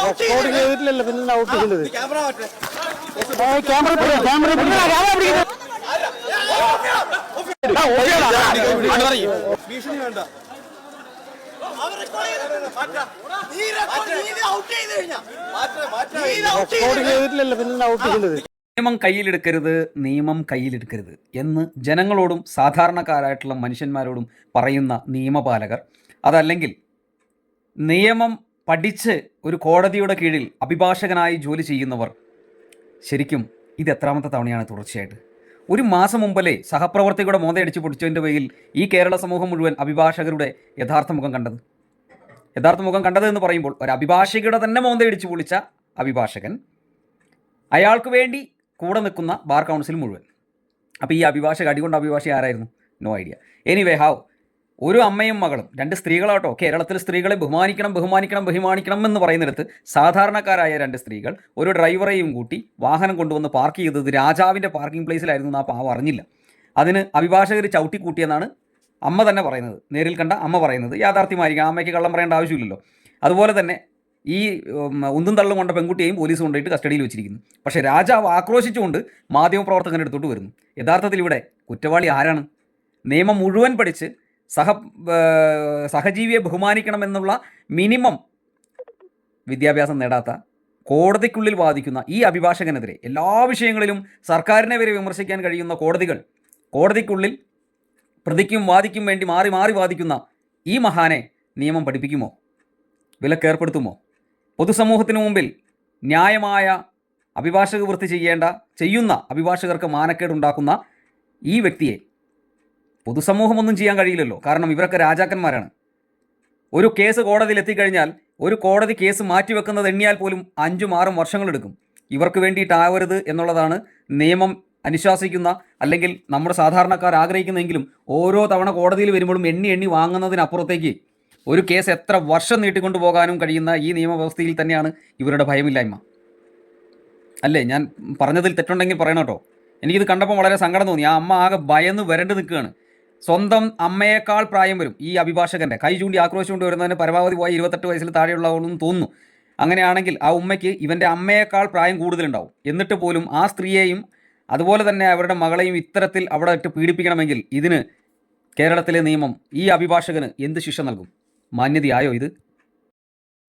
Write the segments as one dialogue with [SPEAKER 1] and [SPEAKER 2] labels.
[SPEAKER 1] Out ചെയ്ത്
[SPEAKER 2] ചെയ്തിട്ടില്ലല്ലോ പിന്നെ ഔട്ട്
[SPEAKER 3] ക്യാമറ മാറ്റേ
[SPEAKER 2] ക്യാമറ ക്യാമറ
[SPEAKER 3] ഭീഷണി വേണ്ട.
[SPEAKER 4] നിയമം കയ്യിലെടുക്കരുത് നിയമം കയ്യിലെടുക്കരുത് എന്ന് ജനങ്ങളോടും സാധാരണക്കാരായിട്ടുള്ള മനുഷ്യന്മാരോടും പറയുന്ന നിയമപാലകർ. അതല്ലെങ്കിൽ നിയമം പഠിച്ച് ഒരു കോടതിയുടെ കീഴിൽ അഭിഭാഷകനായി ജോലി ചെയ്യുന്നവർ ശരിക്കും ഇത് എത്രാമത്തെ തവണയാണ് തുടർച്ചയായിട്ട്? ഒരു മാസം മുമ്പല്ലേ സഹപ്രവർത്തകരുടെ മോതയടിച്ച് പൊടിച്ചതിന്റെ പേരിൽ ഈ കേരള സമൂഹം മുഴുവൻ അഭിഭാഷകരുടെ യഥാർത്ഥ മുഖം കണ്ടത്? യഥാർത്ഥ മുഖം കണ്ടത് എന്ന് പറയുമ്പോൾ ഒരു അഭിഭാഷകയുടെ തന്നെ മോന്തയടിച്ച് പൊളിച്ച അഭിഭാഷകൻ അയാൾക്ക് വേണ്ടി കൂടെ നിൽക്കുന്ന ബാർ കൗൺസിൽ മുഴുവൻ. അപ്പോൾ ഈ അഭിഭാഷക അടികൊണ്ട അഭിഭാഷക ആരായിരുന്നു? No idea. എനിവേ ഹാവ് ഒരു അമ്മയും മകളും രണ്ട് സ്ത്രീകളാട്ടോ. കേരളത്തിൽ സ്ത്രീകളെ ബഹുമാനിക്കണം ബഹുമാനിക്കണം ബഹുമാനിക്കണം എന്ന് പറയുന്നിടത്ത് സാധാരണക്കാരായ രണ്ട് സ്ത്രീകൾ ഒരു ഡ്രൈവറെയും കൂട്ടി വാഹനം കൊണ്ടുവന്ന് പാർക്ക് ചെയ്തത് രാജാവിന്റെ പാർക്കിംഗ് പ്ലേസിലായിരുന്നു ആ പാവ അറിഞ്ഞില്ല. അതിന് അഭിഭാഷകർ ചവിട്ടിക്കൂട്ടിയെന്നാണ് അമ്മ തന്നെ പറയുന്നത്. നേരിൽ കണ്ട അമ്മ പറയുന്നത്. യാഥാർത്ഥ്യമായിരിക്കും. അമ്മയ്ക്ക് കള്ളം പറയേണ്ട ആവശ്യമില്ലല്ലോ. അതുപോലെ തന്നെ ഈ ഉന്തും തള്ളും കൊണ്ട പെൺകുട്ടിയെയും പോലീസ് കൊണ്ടുപോയിട്ട് കസ്റ്റഡിയിൽ വെച്ചിരിക്കുന്നു. പക്ഷേ രാജാവ് ആക്രോശിച്ചുകൊണ്ട് മാധ്യമപ്രവർത്തകന്റെ അടുത്തോട്ട് വരുന്നു. യഥാർത്ഥത്തിൽ ഇവിടെ കുറ്റവാളി ആരാണ്? നിയമം മുഴുവൻ പഠിച്ച് സഹ സഹജീവിയെ ബഹുമാനിക്കണമെന്നുള്ള മിനിമം വിദ്യാഭ്യാസം നേടാത്ത കോടതിക്കുള്ളിൽ വാദിക്കുന്ന ഈ അഭിഭാഷകനെതിരെ എല്ലാ വിഷയങ്ങളിലും സർക്കാരിനെ വരെ വിമർശിക്കാൻ കഴിയുന്ന കോടതികൾ കോടതിക്കുള്ളിൽ പ്രതിക്കും വാദിക്കും വേണ്ടി മാറി മാറി വാദിക്കുന്ന ഈ മഹാനെ നിയമം പഠിപ്പിക്കുമോ? വിലക്കേർപ്പെടുത്തുമോ? പൊതുസമൂഹത്തിന് മുമ്പിൽ ന്യായമായ അഭിഭാഷക വൃത്തി ചെയ്യേണ്ട ചെയ്യുന്ന അഭിഭാഷകർക്ക് മാനക്കേടുണ്ടാക്കുന്ന ഈ വ്യക്തിയെ പൊതുസമൂഹമൊന്നും ചെയ്യാൻ കഴിയില്ലല്ലോ. കാരണം ഇവരൊക്കെ രാജാക്കന്മാരാണ്. ഒരു കേസ് കോടതിയിൽ എത്തിക്കഴിഞ്ഞാൽ ഒരു കോടതി കേസ് മാറ്റിവെക്കുന്നത് എണ്ണിയാൽ പോലും അഞ്ചും ആറും വർഷങ്ങളെടുക്കും ഇവർക്ക് വേണ്ടിയിട്ടാവരുത് എന്നുള്ളതാണ് നിയമം അനുശാസിക്കുന്ന അല്ലെങ്കിൽ നമ്മുടെ സാധാരണക്കാർ ആഗ്രഹിക്കുന്നതെങ്കിലും ഓരോ തവണ കോടതിയിൽ വരുമ്പോഴും എണ്ണി എണ്ണി വാങ്ങുന്നതിനപ്പുറത്തേക്ക് ഒരു കേസ് എത്ര വർഷം നീട്ടിക്കൊണ്ടു പോകാനും കഴിയുന്ന ഈ നിയമവ്യവസ്ഥയിൽ തന്നെയാണ് ഇവരുടെ ഭയമില്ലായ്മ. അല്ലേ? ഞാൻ പറഞ്ഞതിൽ തെറ്റുണ്ടെങ്കിൽ പറയണം കേട്ടോ. എനിക്കിത് കണ്ടപ്പോൾ വളരെ സങ്കടം തോന്നി. ആ അമ്മ ആകെ ഭയന്ന് വരണ്ട് നിൽക്കുകയാണ്. സ്വന്തം അമ്മയേക്കാൾ പ്രായം വരും. ഈ അഭിഭാഷകന്റെ കൈ ചൂണ്ടി ആക്രോശിച്ചുകൊണ്ട് വരുന്നതിന് പരമാവധി പോയി ഇരുപത്തെട്ട് വയസ്സിൽ താഴെയുള്ളവണെന്ന് തോന്നുന്നു. അങ്ങനെയാണെങ്കിൽ ആ ഉമ്മയ്ക്ക് ഇവന്റെ അമ്മയേക്കാൾ പ്രായം കൂടുതലുണ്ടാവും. എന്നിട്ട് പോലും ആ സ്ത്രീയെയും അതുപോലെ തന്നെ അവരുടെ മകളെയും ഇത്തരത്തിൽ അവിടെ ഇട്ട് പീഡിപ്പിക്കണമെങ്കിൽ ഇതിന് കേരളത്തിലെ നിയമം ഈ അഭിഭാഷകന് എന്ത് ശിക്ഷ നൽകും? മാന്യതയായോ ഇത്?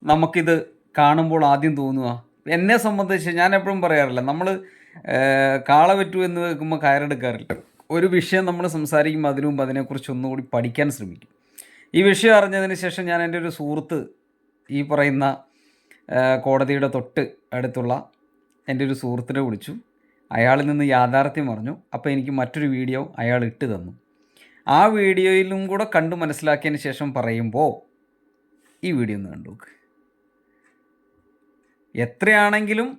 [SPEAKER 4] നമുക്കിത് കാണുമ്പോൾ ആദ്യം തോന്നുക. എന്നെ സംബന്ധിച്ച് ഞാൻ എപ്പോഴും പറയാറില്ല. നമ്മൾ കാള പറ്റൂ എന്ന് വെക്കുമ്പോൾ കയറെടുക്കാറില്ല. ഒരു വിഷയം നമ്മൾ സംസാരിക്കുമ്പോൾ അതിനു മുമ്പ് അതിനെക്കുറിച്ച് ഒന്നുകൂടി പഠിക്കാൻ ശ്രമിക്കും. ഈ വിഷയം അറിഞ്ഞതിന് ശേഷം ഞാൻ എന്റെ ഒരു സുഹൃത്ത് ഈ പറയുന്ന കോടതിയുടെ തൊട്ട് അടുത്തുള്ള എന്റെ ഒരു സുഹൃത്തിനെ വിളിച്ചു. അയാളിൽ നിന്ന് യാഥാർത്ഥ്യം പറഞ്ഞു അപ്പോൾ എനിക്ക് മറ്റൊരു വീഡിയോ അയാൾ ഇട്ട് തന്നു. ആ വീഡിയോയിലും കൂടെ കണ്ടു മനസ്സിലാക്കിയതിന് ശേഷം പറയുമ്പോൾ ഈ വീഡിയോ ഒന്ന് കണ്ടു എത്രയാണെങ്കിലും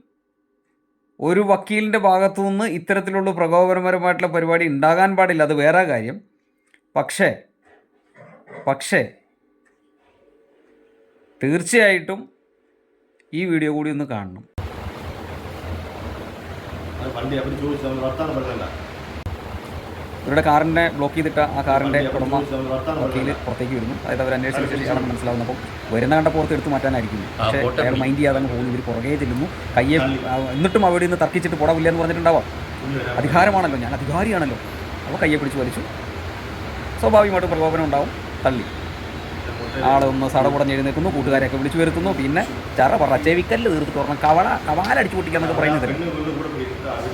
[SPEAKER 4] ഒരു വക്കീലിന്റെ ഭാഗത്തു നിന്ന് ഇത്തരത്തിലുള്ള പ്രകോപനപരമായിട്ടുള്ള പരിപാടി ഉണ്ടാകാൻ പാടില്ല. അത് വേറെ കാര്യം. പക്ഷേ പക്ഷേ തീർച്ചയായിട്ടും ഈ വീഡിയോ കൂടി ഒന്ന് കാണണം.
[SPEAKER 5] വണ്ടി അവർ ചോദിച്ചു നമ്മൾ വർത്താനം പറഞ്ഞല്ല
[SPEAKER 4] ഇവരുടെ കാറിന്റെ ബ്ലോക്ക് ചെയ്തിട്ട ആ
[SPEAKER 5] കാറിന്റെ
[SPEAKER 4] ഉടമ വക്കീൽ പുറത്തേക്ക് വരുന്നു. അതായത് അവർ അന്വേഷണ ശേഷിയാണെന്ന് മനസ്സിലാവുന്നപ്പോൾ വരുന്ന കണ്ട പുറത്ത് എടുത്ത് മാറ്റാനായിരിക്കും. പക്ഷേ അയാൾ മൈൻഡ് ചെയ്യാതെ അങ്ങ് പോകുന്നു. ഇവർ പുറകെ ചെല്ലുന്നു. കയ്യെ എന്നിട്ടും അവിടെ നിന്ന് തർക്കിച്ചിട്ട് പോടാവില്ല എന്ന് പറഞ്ഞിട്ടുണ്ടാവാം. അധികാരമാണല്ലോ. ഞാൻ അധികാരിയാണല്ലോ. അപ്പോൾ കയ്യെ പിടിച്ച് വലിച്ചു. സ്വാഭാവികമായിട്ട് പ്രകോപനം ഉണ്ടാവും. തള്ളി. ആളൊന്ന് സടകുടഞ്ഞ് എഴുന്നേൽക്കുന്നു. കൂട്ടുകാരെയൊക്കെ വിളിച്ചു വരുത്തുന്നു. പിന്നെ ചറ പറ ചെവിക്കല്ല് തീർത്തിട്ട് തുറന്ന് കവള കവാലടിച്ചു പൊട്ടിക്കാന്നൊക്കെ പറയുന്നത്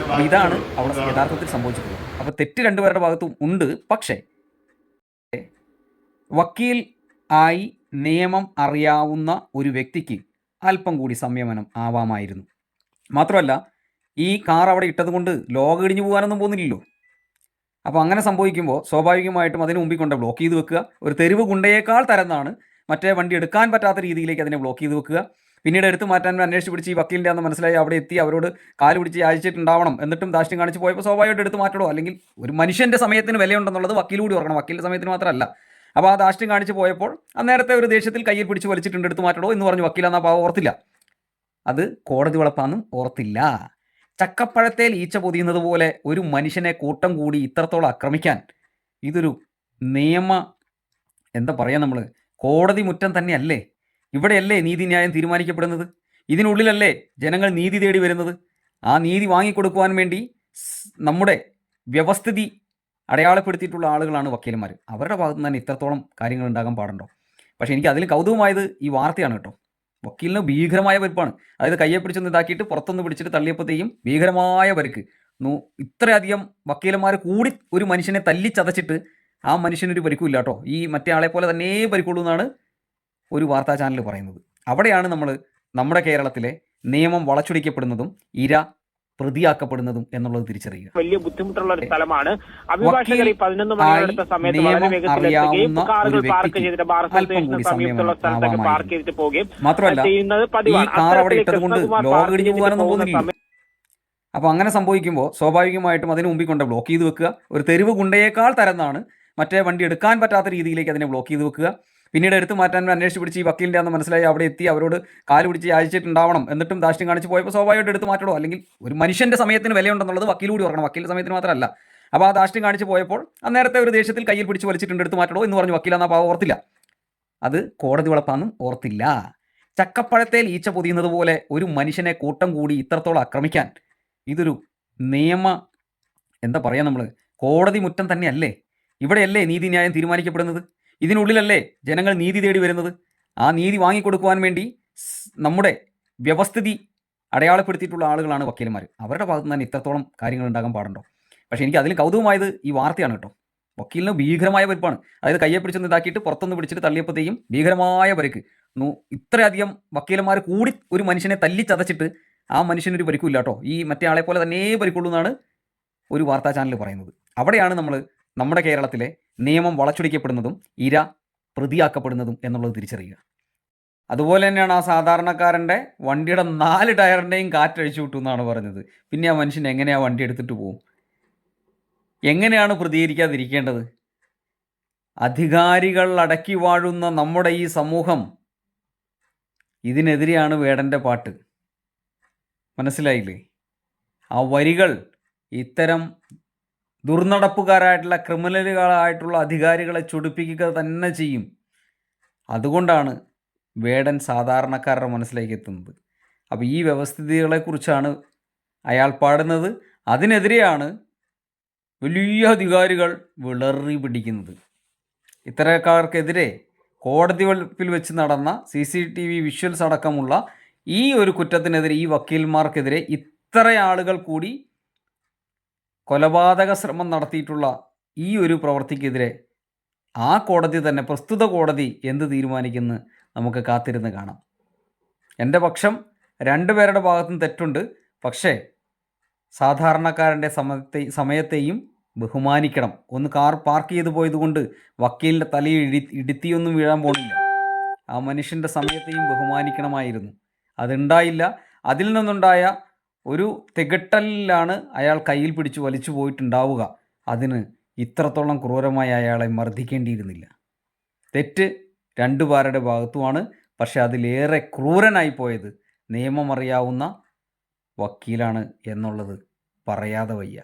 [SPEAKER 4] അപ്പോൾ ഇതാണ് അവിടെ യഥാർത്ഥത്തിൽ സംഭവിച്ചിട്ടുള്ളത്. അപ്പോൾ തെറ്റ് രണ്ടുപേരുടെ ഭാഗത്തും ഉണ്ട്. പക്ഷേ വക്കീൽ ആയി നിയമം അറിയാവുന്ന ഒരു വ്യക്തിക്ക് അല്പം കൂടി സംയമനം ആവാമായിരുന്നു. മാത്രമല്ല ഈ കാർ അവിടെ ഇട്ടത് കൊണ്ട് ലോകം ഇടിഞ്ഞു പോകാനൊന്നും പോകുന്നില്ലല്ലോ. അപ്പോൾ അങ്ങനെ സംഭവിക്കുമ്പോൾ സ്വാഭാവികമായിട്ടും അതിന് മുമ്പിൽ കൊണ്ട് ബ്ലോക്ക് ചെയ്ത് വെക്കുക. ഒരു തെരുവ് ഗുണ്ടയേക്കാൾ തരംന്നാണ് മറ്റേ വണ്ടി എടുക്കാൻ പറ്റാത്ത രീതിയിലേക്ക് അതിനെ ബ്ലോക്ക് ചെയ്ത് വെക്കുക. പിന്നീട് എടുത്തു മാറ്റാൻ അന്വേഷിച്ച് പിടിച്ച് ഈ വക്കീലിന്റെ അന്ന് മനസ്സിലായി അവിടെ എത്തി അവരോട് കാൽ പിടിച്ച് യാചിച്ചിട്ടുണ്ടാവണം. എന്നിട്ടും ദാഷ്ട്യം കാണിച്ച് പോയപ്പോൾ സ്വാഭാവികമായിട്ട് എടുത്തു മാറ്റണോ? അല്ലെങ്കിൽ ഒരു മനുഷ്യന്റെ സമയത്തിന് വിലയുണ്ടെന്നുള്ളത് വക്കീൽ കൂടി ഓർക്കണം. വക്കീലിന്റെ സമയത്തിന് മാത്രമല്ല. അപ്പോൾ ആ ദാഷ്ട്യം കാണിച്ച് പോയപ്പോൾ അന്നേരത്തെ ഒരു ദേഷ്യത്തിൽ കയ്യിൽ പിടിച്ച് വലിച്ചിട്ടുണ്ട് എടുത്തു മാറ്റണോ എന്ന് പറഞ്ഞു വക്കീലെന്നാ പാവം ഓർത്തില്ല. അത് കോടതി വളപ്പാന്നും ഓർത്തില്ല. ചക്കപ്പഴത്തേൽ ഈച്ച പൊതിയുന്നത് പോലെ ഒരു മനുഷ്യനെ കൂട്ടം കൂടി ഇത്രത്തോളം ആക്രമിക്കാൻ ഇതൊരു നിയമ എന്താ പറയുക നമ്മൾ കോടതി മുറ്റം തന്നെയല്ലേ? ഇവിടെയല്ലേ നീതിന്യായം തീരുമാനിക്കപ്പെടുന്നത്? ഇതിനുള്ളിലല്ലേ ജനങ്ങൾ നീതി തേടി വരുന്നത്? ആ നീതി വാങ്ങിക്കൊടുക്കുവാൻ വേണ്ടി നമ്മുടെ വ്യവസ്ഥിതി അടയാളപ്പെടുത്തിയിട്ടുള്ള ആളുകളാണ് വക്കീലന്മാർ അവരുടെ ഭാഗത്തു നിന്ന് തന്നെ ഇത്രത്തോളം കാര്യങ്ങൾ ഉണ്ടാകാൻ പാടുണ്ടോ? പക്ഷേ എനിക്ക് അതിൽ കൗതുകമായത് ഈ വാർത്തയാണ് കേട്ടോ. വക്കീലിന് ഭീകരമായ പരിപ്പാണ് അതായത് കയ്യെ പിടിച്ചൊന്ന് ഇതാക്കിയിട്ട് പുറത്തൊന്ന് പിടിച്ചിട്ട് തള്ളിയപ്പോഴത്തേക്കും ഭീകരമായ പരിക്ക് ഇത്രയധികം വക്കീലന്മാർ കൂടി ഒരു മനുഷ്യനെ തല്ലിച്ചതച്ചിട്ട് ആ മനുഷ്യനൊരു പരിക്കുമില്ല കേട്ടോ. ഈ മറ്റേ ആളെ പോലെ തന്നെ പരിക്കുള്ളൂ എന്നാണ് ഒരു വാർത്താ ചാനൽ പറയുന്നത്. അവിടെയാണ് നമ്മൾ നമ്മുടെ കേരളത്തിലെ നിയമം വളച്ചൊടിക്കപ്പെടുന്നതും ഇര പ്രതിയാക്കപ്പെടുന്നതും എന്നുള്ളത് തിരിച്ചറിയുക.
[SPEAKER 6] വലിയ ബുദ്ധിമുട്ടുള്ള ഒരു സ്ഥലമാണ്. അഭിഭാഷകർ ഈ പതിനൊന്ന് മണിയെടുത്ത സമയത്ത് വളരെ
[SPEAKER 4] അറിയാവുന്ന
[SPEAKER 6] കാറുകൾ പാർക്ക് ചെയ്തിട്ട് ബാർ
[SPEAKER 4] കൂടി
[SPEAKER 6] സമീപത്തുള്ള സ്ഥലത്തൊക്കെ പാർക്ക്. ചെയ്തിട്ട് പോവുകയും
[SPEAKER 4] മാത്രമല്ല
[SPEAKER 6] ചെയ്യുന്നത് പതിവാണ്.
[SPEAKER 4] അപ്പോൾ അങ്ങനെ സംഭവിക്കുമ്പോൾ സ്വാഭാവികമായിട്ടും അതിന് മുമ്പിൽ കൊണ്ട് ബ്ലോക്ക് ചെയ്ത് വെക്കുക. ഒരു തെരുവ് ഗുണ്ടയേക്കാൾ തരുന്നതാണ് മറ്റേ വണ്ടി എടുക്കാൻ പറ്റാത്ത രീതിയിലേക്ക് അതിനെ ബ്ലോക്ക് ചെയ്ത് വെക്കുക. പിന്നീട് എടുത്തു മാറ്റാൻ അന്വേഷിച്ച് പിടിച്ച് ഈ വക്കീലിന്റെ അന്ന് മനസ്സിലായി അവിടെ എത്തി അവരോട് കാൽ പിടിച്ച് യാചിച്ചിട്ടുണ്ടാവണം. എന്നിട്ടും ദാഷ്ട്യം കാണിച്ച് പോയപ്പോൾ സ്വാഭാവികമായിട്ട് എടുത്ത് മാറ്റണോ? അല്ലെങ്കിൽ ഒരു മനുഷ്യന്റെ സമയത്തിന് വിലയുണ്ടെന്നുള്ളത് വക്കീൽ കൂടി ഓർക്കണം. വക്കീലിന്റെ സമയത്തിന് മാത്രമല്ല. അപ്പോൾ ആ ദാഷ്ട്യം കാണിച്ച് പോയപ്പോൾ അന്നേരത്തെ ഒരു ദേശത്തിൽ കയ്യിൽ പിടിച്ച് വലിച്ചിട്ടുണ്ട് എടുത്ത് മാറ്റണോ എന്ന് പറഞ്ഞ് വക്കീലെന്നാ പാവം ഓർത്തില്ല. അത് കോടതി വളപ്പാന്നും ഓർത്തില്ല. ചക്കപ്പഴത്തേൽ ഈച്ച പൊതിയുന്നത് പോലെ ഒരു മനുഷ്യനെ കൂട്ടം കൂടി ഇത്രത്തോളം ആക്രമിക്കാൻ ഇതൊരു നിയമ എന്താ പറയുക നമ്മൾ കോടതി മുറ്റം തന്നെയല്ലേ? ഇവിടെയല്ലേ നീതിന്യായം തീരുമാനിക്കപ്പെടുന്നത്? ഇതിനുള്ളിലല്ലേ ജനങ്ങൾ നീതി തേടി വരുന്നത്? ആ നീതി വാങ്ങിക്കൊടുക്കുവാൻ വേണ്ടി നമ്മുടെ വ്യവസ്ഥിതി അടയാളപ്പെടുത്തിയിട്ടുള്ള ആളുകളാണ് വക്കീലന്മാർ അവരുടെ ഭാഗത്ത് തന്നെ ഇത്രത്തോളം കാര്യങ്ങൾ ഉണ്ടാകാൻ പാടുണ്ടോ? പക്ഷേ എനിക്ക് അതിൽ കൗതുകമായത് ഈ വാർത്തയാണ് കേട്ടോ. വക്കീലിന് ഭീകരമായ പരിപ്പാണ്. അതായത് കയ്യെ പിടിച്ചൊന്ന് ഇതാക്കിയിട്ട് പുറത്തൊന്ന് പിടിച്ചിട്ട് തള്ളിയപ്പോഴത്തേക്കും ഭീകരമായ പരിക്ക്. ഇത്രയധികം വക്കീലന്മാർ കൂടി ഒരു മനുഷ്യനെ തല്ലി ചതച്ചിട്ട് ആ മനുഷ്യനൊരു പരിക്കില്ല കേട്ടോ ഈ മറ്റേ ആളെ പോലെ തന്നെ പരിക്കുള്ളൂ എന്നാണ് ഒരു വാർത്താ ചാനൽ പറയുന്നത്. അവിടെയാണ് നമ്മൾ നമ്മുടെ കേരളത്തിലെ നിയമം വളച്ചൊടിക്കപ്പെടുന്നതും ഇര പ്രതിയാക്കപ്പെടുന്നതും എന്നുള്ളത് തിരിച്ചറിയുക. അതുപോലെ തന്നെയാണ് ആ സാധാരണക്കാരന്റെ വണ്ടിയുടെ നാല് ടയറിന്റെയും കാറ്റഴിച്ചു വിട്ടു എന്നാണ് പറഞ്ഞത്. പിന്നെ ആ മനുഷ്യൻ എങ്ങനെയാണ് വണ്ടി എടുത്തിട്ട് പോകും എങ്ങനെയാണ് പ്രതികരിക്കാതിരിക്കേണ്ടത്? അധികാരികൾ അടക്കി വാഴുന്ന നമ്മുടെ ഈ സമൂഹം ഇതിനെതിരെയാണ് വേടന്റെ പാട്ട്. മനസ്സിലായില്ലേ? ആ വരികൾ ഇത്തരം ദുർനടപ്പുകാരായിട്ടുള്ള ക്രിമിനലുകളായിട്ടുള്ള അധികാരികളെ ചൊടിപ്പിക്കുക തന്നെ ചെയ്യും. അതുകൊണ്ടാണ് വേടൻ സാധാരണക്കാരുടെ മനസ്സിലേക്ക് എത്തുന്നത്. അപ്പോൾ ഈ വ്യവസ്ഥിതികളെക്കുറിച്ചാണ് അയാൾ പാടുന്നത്. അതിനെതിരെയാണ് വലിയ അധികാരികൾ വിളറി പിടിക്കുന്നത്. ഇത്തരക്കാർക്കെതിരെ കോടതി വെളുപ്പിൽ വെച്ച് നടന്ന C C T V visuals അടക്കമുള്ള ഈ ഒരു കുറ്റത്തിനെതിരെ ഈ വക്കീൽമാർക്കെതിരെ ഇത്ര ആളുകൾ കൂടി കൊലപാതക ശ്രമം നടത്തിയിട്ടുള്ള ഈ ഒരു പ്രവൃത്തിക്കെതിരെ ആ കോടതി തന്നെ പ്രസ്തുത കോടതി എന്ത് തീരുമാനിക്കുന്നു നമുക്ക് കാത്തിരുന്ന് കാണാം. എന്റെ പക്ഷം രണ്ടുപേരുടെ ഭാഗത്തും തെറ്റുണ്ട്. പക്ഷേ സാധാരണക്കാരന്റെ സമയത്തെ സമയത്തെയും ബഹുമാനിക്കണം. ഒന്ന് കാർ പാർക്ക് ചെയ്തു പോയതുകൊണ്ട് വക്കീലിന്റെ തലയിൽ ഇടി ഇടുത്തിയൊന്നും വീഴാൻ പോണില്ല. ആ മനുഷ്യന്റെ സമയത്തെയും ബഹുമാനിക്കണമായിരുന്നു. അതുണ്ടായില്ല. അതിൽ നിന്നുണ്ടായ ഒരു തികട്ടലിലാണ് അയാൾ കയ്യിൽ പിടിച്ച് വലിച്ചു പോയിട്ടുണ്ടാവുക. അതിന് ഇത്രത്തോളം ക്രൂരമായി അയാളെ മർദ്ദിക്കേണ്ടിയിരുന്നില്ല. തെറ്റ് രണ്ടു പേരുടെ ഭാഗത്തുമാണ്. പക്ഷേ അതിലേറെ ക്രൂരനായി പോയത് നിയമമറിയാവുന്ന വക്കീലാണ് എന്നുള്ളത് പറയാതെ വയ്യ.